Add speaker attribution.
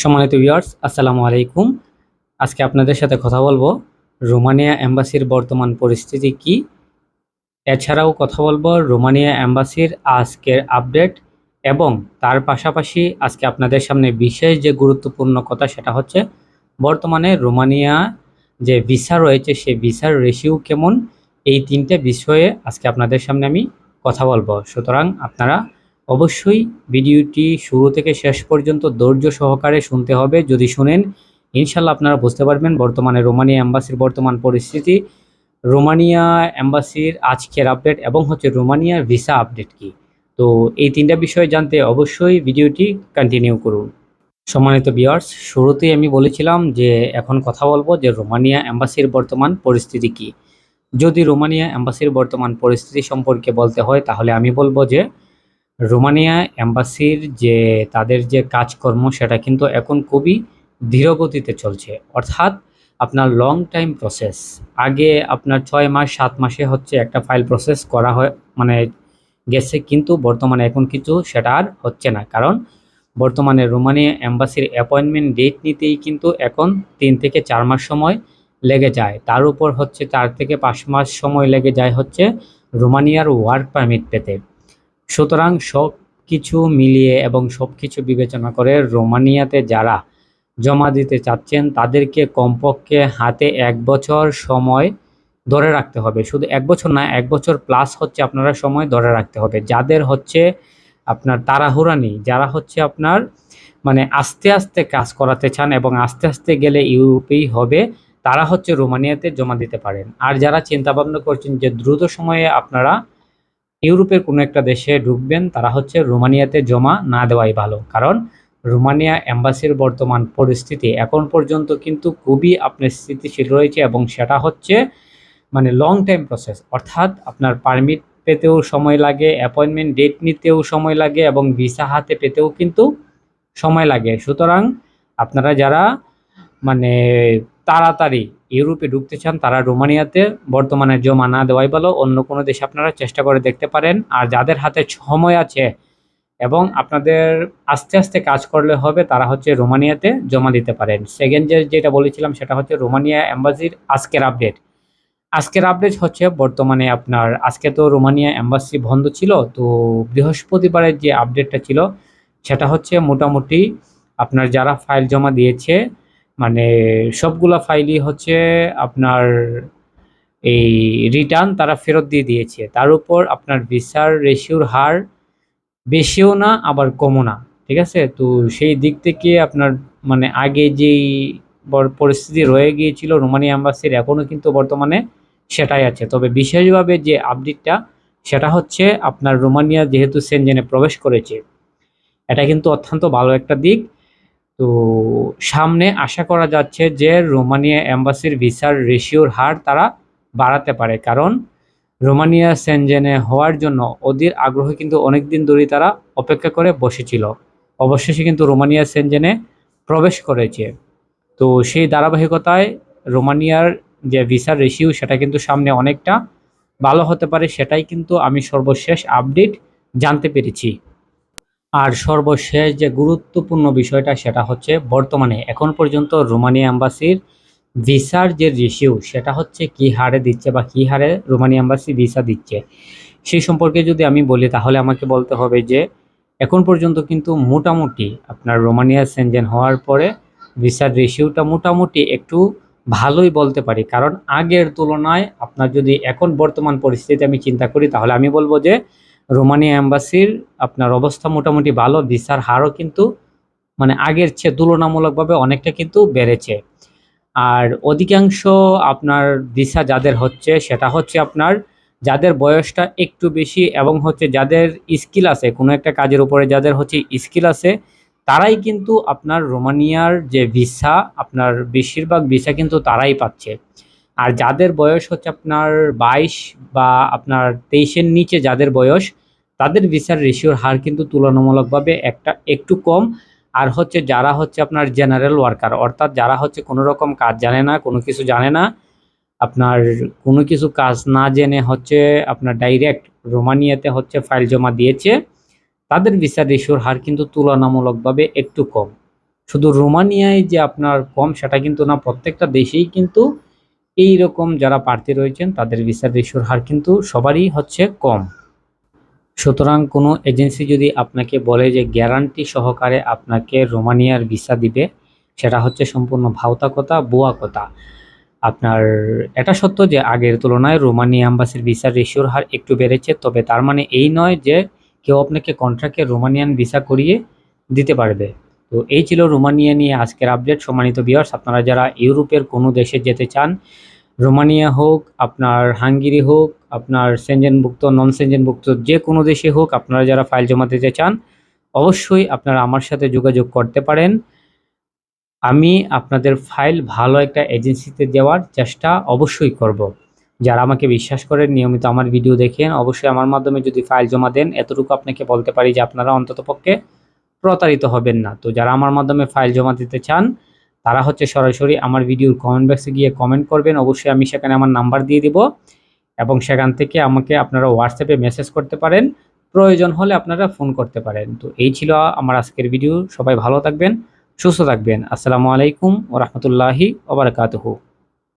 Speaker 1: সম্মানিত ভিউয়ার্স আসসালামু আলাইকুম। আজকে আপনাদের সাথে কথা বলব, রোমানিয়া এম্বাসির বর্তমান পরিস্থিতি কি? এছাড়াও কথা বলব রোমানিয়া এম্বাসির আজকের আপডেট এবং তার পাশাপাশি আজকে আপনাদের সামনে বিশেষ যে গুরুত্বপূর্ণ কথা সেটা হচ্ছে, বর্তমানে রোমানিয়া যে ভিসা রয়েছে, সেই ভিসার রেশিও কেমন? এই তিনটে বিষয়ে আজকে আপনাদের সামনে আমি কথা বলব। সুতরাং আপনারা অবশ্যই ভিডিওটি শুরু থেকে শেষ পর্যন্ত ধৈর্য সহকারে শুনতে হবে। যদি শুনেন ইনশাল্লাহ আপনারা বুঝতে পারবেন বর্তমানে রোমানিয়া এম্বাসির বর্তমান পরিস্থিতি। রোমানিয়া এম্বাসির আজকের আপডেট এবং হচ্ছে রোমানিয়ার ভিসা আপডেট কি? তো এই তিনটা বিষয় জানতে অবশ্যই ভিডিওটি কন্টিনিউ করুন। সম্মানিত বিয়ার্স শুরুতেই আমি বলেছিলাম যে এখন কথা বলব যে রোমানিয়া এম্বাসির বর্তমান পরিস্থিতি কি। যদি রোমানিয়া এম্বাসির বর্তমান পরিস্থিতি সম্পর্কে বলতে হয়, তাহলে আমি বলব যে রোমানিয়া এম্বাসির যে তাদের যে কাজকর্ম, সেটা কিন্তু এখন খুবই ধীরগতিতে চলছে। অর্থাৎ আপনার লং টাইম প্রসেস আগে আপনার ছয় মাস, সাত মাসে হচ্ছে একটা ফাইল প্রসেস করা হয় মানে গেছে, কিন্তু বর্তমানে এখন কিছু সেটা আর হচ্ছে না। কারণ বর্তমানে রোমানিয়া এম্বাসির অ্যাপয়েন্টমেন্ট ডেট নিতেই কিন্তু এখন তিন থেকে চার মাস সময় লেগে যায়। তার উপর হচ্ছে চার থেকে পাঁচ মাস সময় লেগে যায় হচ্ছে রোমানিয়ার ওয়ার্ক পারমিট পেতে। সুতরাং সব কিছু মিলিয়ে এবং সব কিছু বিবেচনা করে রোমানিয়াতে যারা জমা দিতে চাচ্ছেন, তাদেরকে কমপক্ষে হাতে এক বছর সময় ধরে রাখতে হবে। শুধু এক বছর না, এক বছর প্লাস হচ্ছে আপনারা সময় ধরে রাখতে হবে। যাদের হচ্ছে আপনার তাড়াহুড়া নেই, যারা হচ্ছে আপনার মানে আস্তে আস্তে কাজ করাতে চান এবং আস্তে আস্তে গেলে ইউরোপেই হবে, তারা হচ্ছে রোমানিয়াতে জমা দিতে পারেন। আর যারা চিন্তা ভাবনা করছেন যে দ্রুত সময়ে আপনারা ইউরোপের কোনো একটা দেশে ঢুকবেন, তারা হচ্ছে রোমানিয়াতে জমা না দেওয়াই ভালো। কারণ রোমানিয়া অ্যাম্বাসির বর্তমান পরিস্থিতি এখন পর্যন্ত কিন্তু খুবই আপনার স্থিতিশীল রয়েছে এবং সেটা হচ্ছে মানে লং টাইম প্রসেস অর্থাৎ আপনার পারমিট পেতেও সময় লাগে অ্যাপয়েন্টমেন্ট ডেট নিতেও সময় লাগে এবং ভিসা হাতে পেতেও কিন্তু সময় লাগে। সুতরাং আপনারা যারা মানে তাড়াতাড়ি ইউরোপে ঢুকতে চান, তারা রোমানিয়াতে বর্তমানে জমা না দেওয়াই ভালো। অন্য কোনো দেশে আপনারা চেষ্টা করে দেখতে পারেন। আর যাদের হাতে সময় আছে এবং আপনাদের আস্তে আস্তে কাজ করলে হবে, তারা হচ্ছে রোমানিয়াতে জমা দিতে পারেন। সেকেন্ড যে যেটা বলেছিলাম, সেটা হচ্ছে রোমানিয়া অ্যাম্বাসির আজকের আপডেট আজকের আপডেট হচ্ছে বর্তমানে আপনার, আজকে তো রোমানিয়া অ্যাম্বাসি বন্ধ ছিল, তো বৃহস্পতিবারের যে আপডেটটা ছিল, সেটা হচ্ছে মোটামুটি আপনার যারা ফাইল জমা দিয়েছে মানে সবগুলা ফাইলই হচ্ছে আপনার এই রিটার্ন তারা ফেরত দিয়ে দিয়েছে। তার উপর আপনার ভিসার রেশিওর হার বেশিও না, আবার কমও না, ঠিক আছে? তো সেই দিক থেকে আপনার মানে আগে যেই পরিস্থিতি রয়ে গিয়েছিল রোমানিয়া অ্যাম্বাসির এখনও কিন্তু বর্তমানে সেটাই আছে। তবে বিশেষভাবে যে আপডেটটা সেটা হচ্ছে আপনার রোমানিয়া যেহেতু সেনজেনে প্রবেশ করেছে, এটা কিন্তু অত্যন্ত ভালো একটা দিক। তো সামনে আশা করা যাচ্ছে যে রোমানিয়া অ্যাম্বাসির ভিসার রেশিওর হার তারা বাড়াতে পারে। কারণ রোমানিয়া সেনজেনে হওয়ার জন্য ওদের আগ্রহ কিন্তু অনেক দিন ধরেই তারা অপেক্ষা করে বসেছিল। অবশেষে কিন্তু রোমানিয়া সেনজেনে প্রবেশ করেছে। তো সেই ধারাবাহিকতায় রোমানিয়ার যে ভিসার রেশিও, সেটা কিন্তু সামনে অনেকটা ভালো হতে পারে, সেটাই কিন্তু আমি সর্বশেষ আপডেট জানতে পেরেছি। আর সর্বশেষ যে গুরুত্বপূর্ণ বিষয়টা সেটা হচ্ছে বর্তমানে, এখন পর্যন্ত রোমানিয়া অ্যাম্বাসির ভিসার যে রেশিও সেটা হচ্ছে কি হারে দিচ্ছে বা কি হারে রোমানিয়া অ্যাম্বাসি ভিসা দিচ্ছে। সেই সম্পর্কে যদি আমি বলি তাহলে আমাকে বলতে হবে যে, এখন পর্যন্ত কিন্তু মোটামুটি আপনার রোমানিয়া সেনজেন হওয়ার পরে ভিসার রেশিওটা মোটামুটি একটু ভালোই বলতে পারি। কারণ আগের তুলনায় আপনার যদি এখন বর্তমান পরিস্থিতি আমি চিন্তা করি তাহলে আমি বলব যে রোমানিয়া অ্যাম্বাসির আপনার অবস্থা মোটামুটি ভালো, ভিসার হারও কিন্তু মানে আগের চেয়ে তুলনামূলকভাবে অনেকটা কিন্তু বেড়েছে। আর অধিকাংশ আপনার ভিসা যাদের হচ্ছে, সেটা হচ্ছে আপনার যাদের বয়সটা একটু বেশি এবং হচ্ছে যাদের স্কিল আছে, কোনো একটা কাজের উপরে যাদের হচ্ছে স্কিল আছে, তারাই কিন্তু আপনার রোমানিয়ার যে ভিসা, আপনার বেশিরভাগ ভিসা কিন্তু তারাই পাচ্ছে। আর যাদের বয়স হচ্ছে আপনার বাইশ বা আপনার তেইশের নিচে যাদের বয়স তাদের ভিসার রেশিওর হার কিন্তু তুলনামূলকভাবে একটা একটু কম। আর হচ্ছে যারা হচ্ছে আপনার জেনারেল ওয়ার্কার অর্থাৎ যারা হচ্ছে কোনো রকম কাজ জানে না, কোনো কিছু জানে না, আপনার কোনো কিছু কাজ না জেনে হচ্ছে আপনার ডাইরেক্ট রোমানিয়াতে হচ্ছে ফাইল জমা দিয়েছে, তাদের ভিসা রেশিওর হার কিন্তু তুলনামূলকভাবে একটু কম। শুধু রোমানিয়ায় যে আপনার কম, সেটা কিন্তু না, প্রত্যেকটা দেশেই কিন্তু এই রকম যারা প্রার্থী রয়েছেন, তাদের ভিসার রেশিওর হার কিন্তু সবারই হচ্ছে কম। সুতরাং কোনো এজেন্সি যদি আপনাকে বলে যে গ্যারান্টি সহকারে আপনাকে রোমানিয়ার ভিসা দিবে, সেটা হচ্ছে সম্পূর্ণ ভাওতা কথা বুয়া কথা। আপনার, এটা সত্য যে আগের তুলনায় রোমানিয়া অ্যাম্বাসির ভিসার রেশিওর হার একটু বেড়েছে, তবে তার মানে এই নয় যে কেউ আপনাকে কন্ট্রাক্টে রোমানিয়ান ভিসা করিয়ে দিতে পারবে। তো এই ছিল রোমানিয়া নিয়ে আজকের আপডেট সম্মানিত বিয়ার্স আপনারা যারা ইউরোপের কোনো দেশে যেতে চান রোমানিয়া হোক, আপনার হাঙ্গেরি হোক, আপনার সেনজেনভুক্ত নন সেনজেনভুক্ত যে কোনো দেশে হোক, আপনারা যারা ফাইল জমা দিতে চান, অবশ্যই আপনারা আমার সাথে যোগাযোগ করতে পারেন আমি আপনাদের ফাইল ভালো একটা এজেন্সিতে দেওয়ার চেষ্টা অবশ্যই করব। যারা আমাকে বিশ্বাস করেন, নিয়মিত আমার ভিডিও দেখেন, অবশ্যই আমার মাধ্যমে যদি ফাইল জমা দেন, এতটুকু আপনাকে বলতে পারি যে আপনারা অন্ততপক্ষে প্রতারিত হবেন না তো যারা আমার মাধ্যমে ফাইল জমা দিতে চান তারা হচ্ছে সরাসরি আমার ভিডিওর কমেন্ট বক্সে গিয়ে কমেন্ট করবেন। অবশ্যই আমি সেখানে আমার নাম্বার দিয়ে দিব এবং সেখান থেকে আমাকে আপনারা হোয়াটসঅ্যাপে মেসেজ করতে পারেন। প্রয়োজন হলে আপনারা ফোন করতে পারেন। তো এই ছিল আমার আজকের ভিডিও সবাই ভালো থাকবেন, সুস্থ থাকবেন। আসসালামু আলাইকুম ও রহমতুল্লাহি ওবরাকাতহু